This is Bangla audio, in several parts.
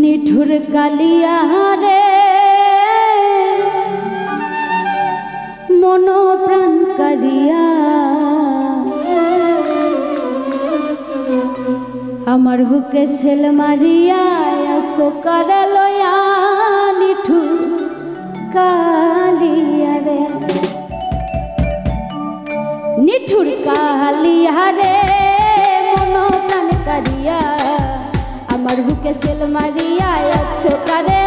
নিঠুর কালিয়ারে মন প্রাণ কারিয়া আমার বুকে সেল মারিয়া সোকার লয়া নিঠুর কালিয়ারে নিঠুর কালিয়া মন প্রাণ কারিয়া আমার বুকে সেল মারিয়া আছো কারে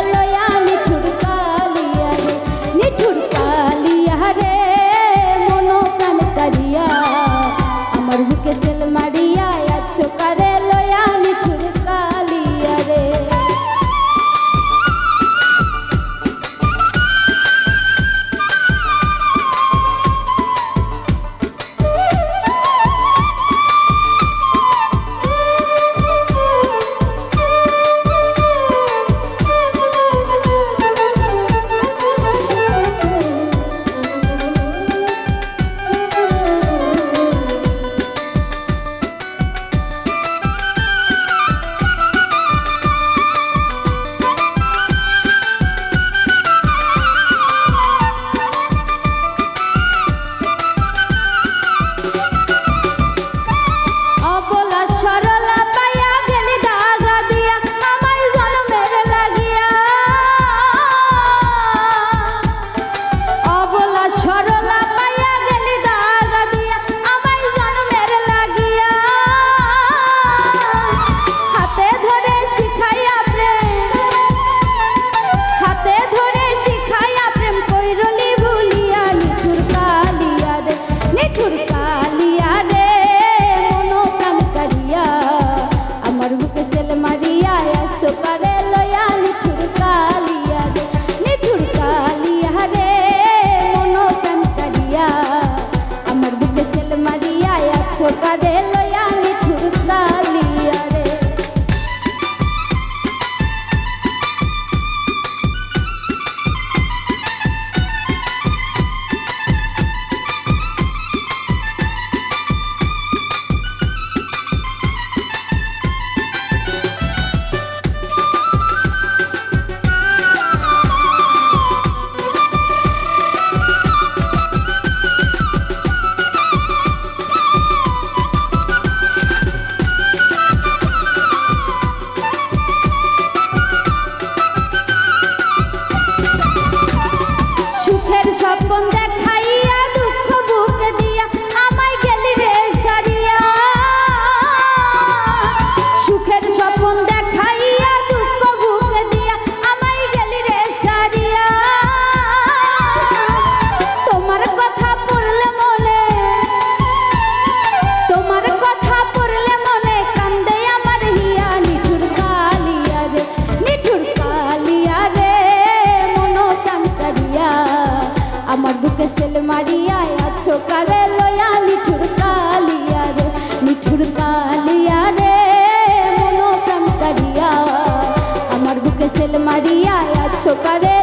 আলমারিয়ায় আছো কারে